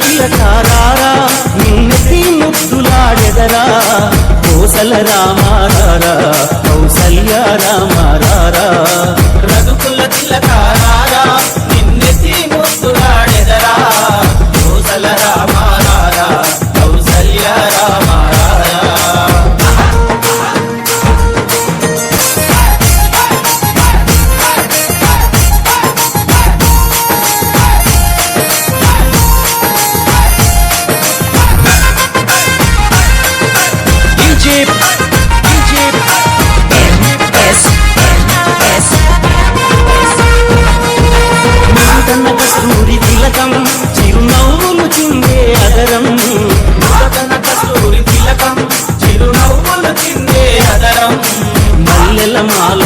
తిలకారారా నిన్నెత్తి ముద్దులాడెదరా కోసల రామారారా. மால